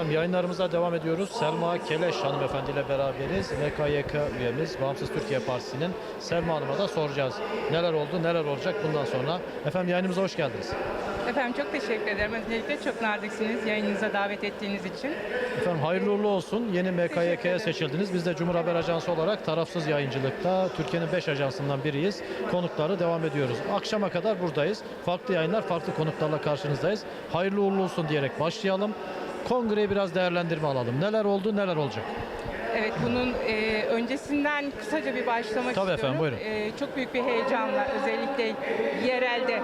Efendim yayınlarımıza devam ediyoruz. Selma Keleş hanımefendiyle beraberiz. MKYK üyemiz Bağımsız Türkiye Partisi'nin Selma Hanım'a da soracağız. Neler oldu, neler olacak bundan sonra. Efendim yayınımıza hoş geldiniz. Efendim çok teşekkür ederim. Öncelikle çok naziksiniz yayınınıza davet ettiğiniz için. Efendim hayırlı uğurlu olsun. Yeni ederim. seçildiniz. Biz de Cumhur Haber Ajansı olarak tarafsız yayıncılıkta Türkiye'nin 5 ajansından biriyiz. Konukları devam ediyoruz. Akşama kadar buradayız. Farklı yayınlar, farklı konuklarla karşınızdayız. Hayırlı uğurlu olsun diyerek başlayalım. Kongreyi biraz değerlendirme alalım. Neler oldu, neler olacak? Evet bunun e, öncesinden kısaca bir başlamak Tabii istiyorum. efendim, buyurun. E, çok büyük bir heyecanla özellikle yerelde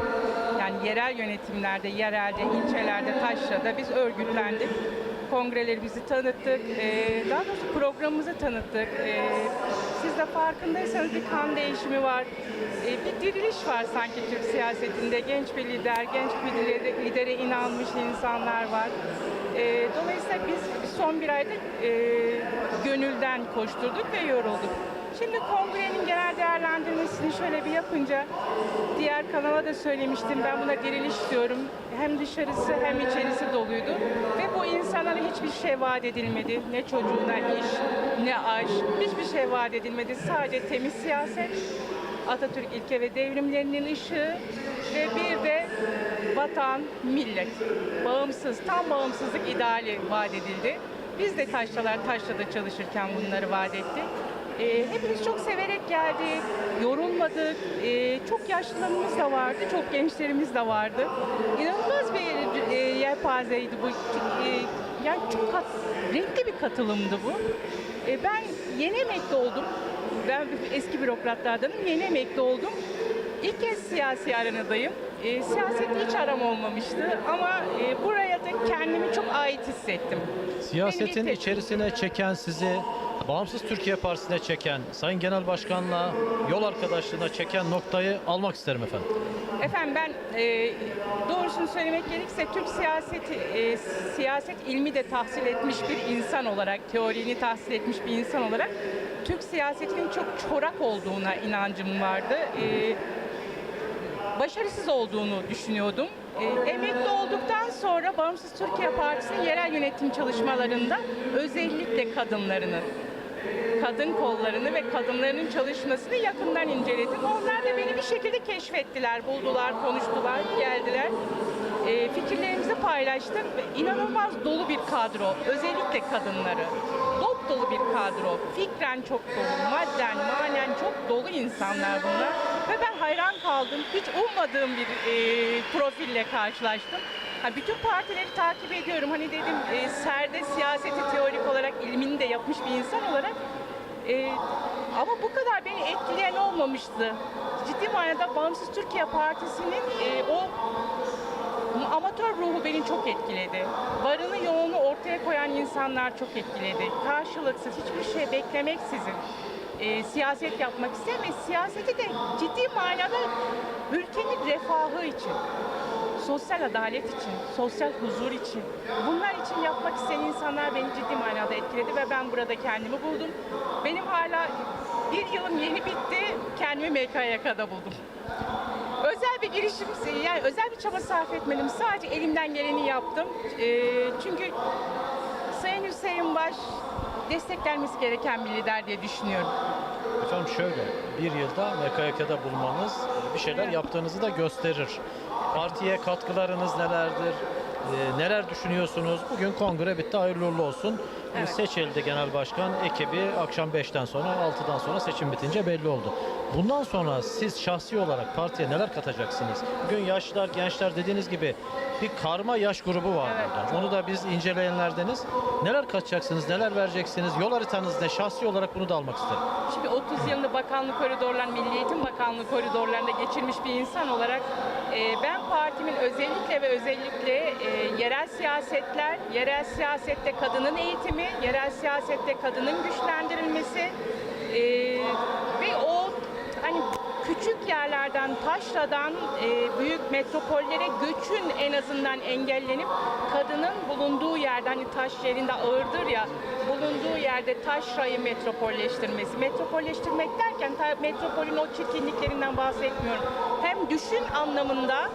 yani yerel yönetimlerde, yerelde, ilçelerde, taşrada biz örgütlendik. Kongrelerimizi tanıttık. E, daha doğrusu programımızı tanıttık. E, siz de farkındaysanız bir kan değişimi var. E, bir diriliş var sanki Türk siyasetinde. Genç bir lider, genç bir lidere, lidere inanmış insanlar var. E, dolayısıyla biz son bir aydır e, gönülden koşturduk ve yorulduk. Şimdi kongrenin genel değerlendirmesini şöyle bir yapınca diğer kanala da söylemiştim ben buna diriliş diyorum. Hem dışarısı hem içerisi doluydu ve bu insanlara hiçbir şey vaat edilmedi. Ne çocuğuna iş, ne aş, hiçbir şey vaat edilmedi. Sadece temiz siyaset, Atatürk ilke ve devrimlerinin ışığı ve bir de vatan, millet. Bağımsız, tam bağımsızlık ideali vaat edildi. Biz de Taşralar Taşra'da çalışırken bunları vaat ettik. Ee, hepimiz çok severek geldik, yorulmadık. Ee, çok yaşlılarımız da vardı, çok gençlerimiz de vardı. İnanılmaz bir e, yelpazeydi bu. Ee, yani çok kat, renkli bir katılımdı bu. Ee, ben yeni emekli oldum. Ben eski bürokratlardanım, yeni emekli oldum. İlk kez siyasi aranadayım. E, siyasette hiç aram olmamıştı ama e, buraya da kendimi çok ait hissettim. Siyasetin içerisine çeken sizi, Bağımsız Türkiye Partisi'ne çeken, Sayın Genel Başkan'la yol arkadaşlığına çeken noktayı almak isterim efendim. Efendim ben e, doğrusunu söylemek gerekirse Türk siyaseti, e, siyaset ilmi de tahsil etmiş bir insan olarak, teorini tahsil etmiş bir insan olarak Türk siyasetinin çok çorak olduğuna inancım vardı. E, başarısız olduğunu düşünüyordum. E, emekli olduktan sonra Bağımsız Türkiye Partisi'nin yerel yönetim çalışmalarında özellikle kadınlarının kadın kollarını ve kadınların çalışmasını yakından inceledim. Onlar da beni bir şekilde keşfettiler, buldular, konuştular, geldiler. E, fikirlerimizi paylaştık ve inanılmaz dolu bir kadro, özellikle kadınları. Dop dolu bir kadro, fikren çok dolu, madden, manen çok dolu insanlar bunlar. Hayran kaldım, hiç ummadığım bir e, profille karşılaştım. Ha, bütün partileri takip ediyorum. Hani dedim e, serde siyaseti teorik olarak ilmini de yapmış bir insan olarak ee, ama bu kadar beni etkileyen olmamıştı. Ciddi manada Bağımsız Türkiye Partisi'nin e, o amatör ruhu beni çok etkiledi. Varını yoğunu ortaya koyan insanlar çok etkiledi. Karşılıksız hiçbir şey beklemeksizin e, siyaset yapmak isteyen siyaseti de ciddi manada ülkenin refahı için sosyal adalet için, sosyal huzur için, bunlar için yapmak isteyen insanlar beni ciddi manada etkiledi ve ben burada kendimi buldum. Benim hala bir yılım yeni bitti, kendimi MKYK'da buldum. Özel bir girişim, yani özel bir çaba sarf etmedim. Sadece elimden geleni yaptım. Ee, çünkü Sayın Hüseyin Baş desteklenmesi gereken bir lider diye düşünüyorum. Efendim şöyle, bir yılda MKYK'da bulunmanız e, bir şeyler Evet. yaptığınızı da gösterir. Partiye katkılarınız nelerdir? E, neler düşünüyorsunuz? Bugün kongre bitti, hayırlı uğurlu olsun. E, Evet. Seçildi genel başkan, ekibi akşam 5'ten sonra, 6'dan sonra seçim bitince belli oldu. Bundan sonra siz şahsi olarak partiye neler katacaksınız? Bugün yaşlılar, gençler dediğiniz gibi bir karma yaş grubu var Evet. burada. Onu da biz inceleyenlerdeniz. Neler katacaksınız, neler vereceksiniz? Yol haritanız ne? Şahsi olarak bunu da almak isterim. Şimdi 30 yılını bakanlık koridorlar, Milli Eğitim Bakanlığı koridorlarında geçirmiş bir insan olarak e, ben partimin özellikle ve özellikle e, yerel siyasetler, yerel siyasette kadının eğitimi, yerel siyasette kadının güçlendirilmesi e, ve o hani küçük yerlerden, taşradan e, büyük metropollere göçün en azından engellenip kadının bulunduğu yerde hani taş yerinde ağırdır ya bulunduğu yerde taşrayı metropolleştirmesi. Metropolleştirmek derken metropolün o çirkinliklerinden bahsetmiyorum. Hem düşün anlamında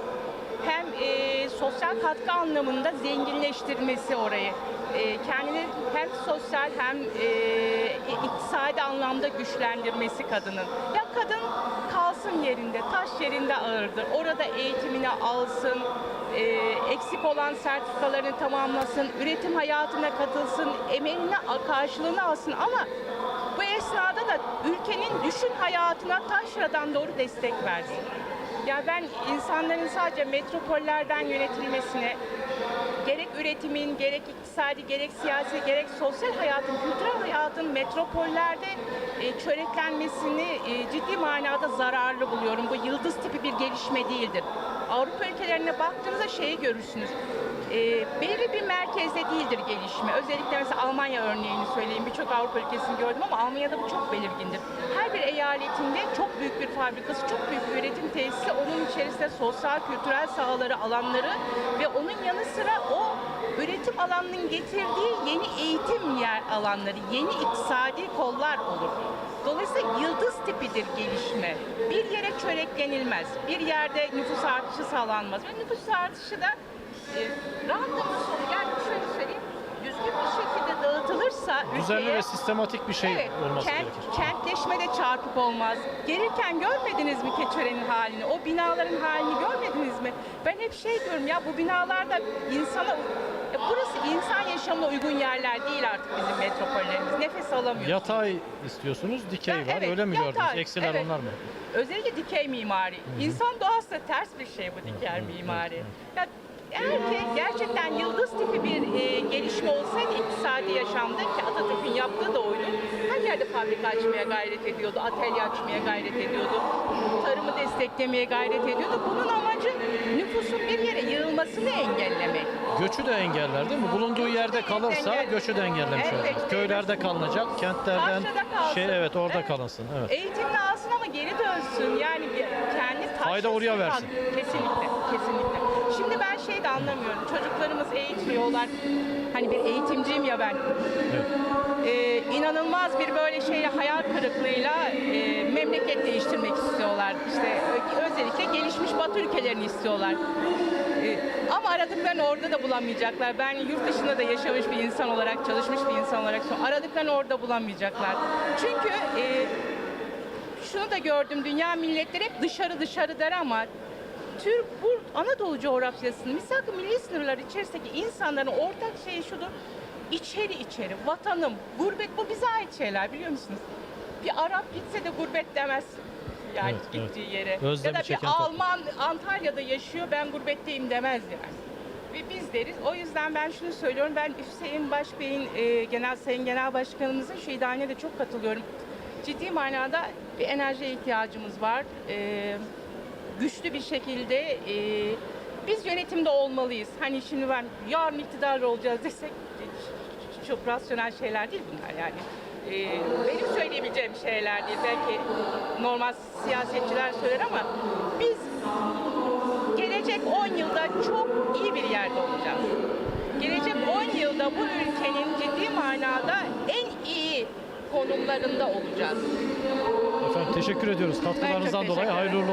hem e, sosyal katkı anlamında zenginleştirmesi orayı. E, kendini hem sosyal hem e, iktisadi anlamda güçlendirmesi kadının. Ya kadın kalsın yerinde, taş yerinde ağırdır. Orada eğitimini alsın, e, eksik olan sertifikalarını tamamlasın, üretim hayatına katılsın, emeğine karşılığını alsın ama bu esnada da ülkenin düşün hayatına taşradan doğru destek versin. Ya ben insanların sadece metropollerden yönetilmesine, gerek üretimin, gerek iktisadi, gerek siyasi, gerek sosyal hayatın, kültürel hayatın metropollerde e, çöreklenmesini e, ciddi manada zararlı buluyorum. Bu yıldız tipi bir gelişme değildir. Avrupa ülkelerine baktığınızda şeyi görürsünüz. E, belirli bir merkezde değildir gelişme. Özellikle mesela Almanya örneğini söyleyeyim. Birçok Avrupa ülkesini gördüm ama Almanya'da bu çok belirgindir. Her bir eyaletinde çok büyük bir fabrikası, çok büyük bir üretim tesisi, onun içerisinde sosyal, kültürel sahaları, alanları ve onun yanı sıra o üretim alanının getirdiği yeni eğitim yer alanları, yeni iktisadi kollar olur. Dolayısıyla yıldız tipidir gelişme. Bir yere çöreklenilmez. Bir yerde nüfus artışı sağlanmaz. Ve nüfus artışı da randıması olur. Yani şöyle söyleyeyim, düzgün bir şekilde dağıtılırsa Düzenli ülkeye- ve sistematik bir şey Evet, olması kent, gerekir. kentleşme de çarpık olmaz. Gelirken görmediniz mi Keçören'in halini? O binaların halini görmediniz mi? Ben hep şey diyorum ya bu binalarda insana... Ya burası insan yaşamına uygun yerler değil artık bizim metropollerimiz. Nefes alamıyoruz. Yatay istiyorsunuz, dikey Ya var. evet, Öyle mi yatay, gördünüz? Eksiler evet. onlar mı? Özellikle dikey mimari. İnsan doğası da ters bir şey bu dikey mimari. Ya eğer ki gerçekten yıldız tipi bir e, gelişme olsaydı iktisadi yaşamda ki Atatürk'ün yaptığı da oydu. Her yerde fabrika açmaya gayret ediyordu, atölye açmaya gayret ediyordu, tarımı desteklemeye gayret ediyordu. Bunun amacı nüfusun bir yere yığılmasını engellemek. Göçü de engeller değil mi? Bulunduğu yerde de kalırsa engeller. göçü de engellemiş Evet, işte. Köylerde kalınacak, kentlerden kalsın. şey evet orada Evet. kalınsın. Evet. Eğitimini alsın ama geri dönsün. Yani bir- kendi. Fayda oraya versin. Kesinlikle, kesinlikle. Şimdi ben şey de anlamıyorum. Çocuklarımız eğitmiyorlar. Hani bir eğitimciyim ya ben. Evet. Ee, inanılmaz bir böyle şeyle hayal kırıklığıyla e, memleket değiştirmek istiyorlar. İşte özellikle gelişmiş Batı ülkelerini istiyorlar. Ee, ama aradıklarını orada da bulamayacaklar. Ben yurt dışında da yaşamış bir insan olarak, çalışmış bir insan olarak aradıklarını orada bulamayacaklar. Çünkü e, şunu da gördüm. Dünya milletleri hep dışarı dışarı der ama Türk bu Anadolu coğrafyasının misak-ı milli sınırlar içerisindeki insanların ortak şeyi şudur. İçeri içeri, vatanım, gurbet bu bize ait şeyler biliyor musunuz? Bir Arap gitse de gurbet demez. Yani Evet, evet. gittiği yere. Özlemi ya da bir çeken toplum. Alman Antalya'da yaşıyor ben gurbetteyim demez yani. Ve biz deriz. O yüzden ben şunu söylüyorum. Ben Hüseyin Başbey'in, e, genel Sayın Genel Başkanımızın şu idealine de çok katılıyorum. Ciddi manada bir enerjiye ihtiyacımız var. E, güçlü bir şekilde e, biz yönetimde olmalıyız. Hani şimdi ben yarın iktidar olacağız desek çok rasyonel şeyler değil bunlar yani. E, benim söyleyebileceğim şeyler değil. Belki normal siyasetçiler söyler ama biz gelecek 10 yılda çok iyi bir yerde olacağız. Gelecek 10 yılda bu ülkenin ciddi manada en konumlarında olacağız. Efendim teşekkür ediyoruz. Katkılarınızdan dolayı hayırlı olsun.